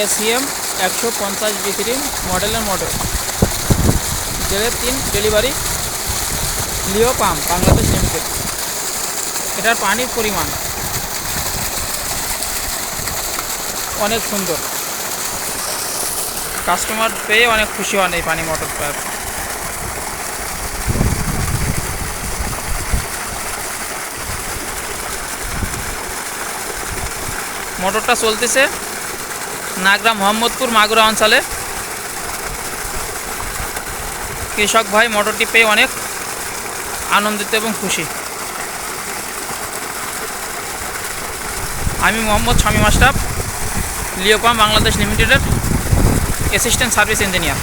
ACM একশো পঞ্চাশ বিক্রি মডেলের মোটর। জেলের তিন delivery Leo pump Bangladesh limited. এটার পানির পরিমাণ অনেক সুন্দর। কাস্টমার পেয়ে অনেক খুশি হন এই পানি মোটরটা মোটরটা চলতেছে। নাগরা মোহাম্মদপুর মাগুরা অঞ্চলে। কৃষক ভাই মোটরটি পেয়ে অনেক আনন্দিত এবং খুশি। আমি মোহাম্মদ শামীম আশরাফ, লিওপাম বাংলাদেশ লিমিটেডের অ্যাসিস্ট্যান্ট সার্ভিস ইঞ্জিনিয়ার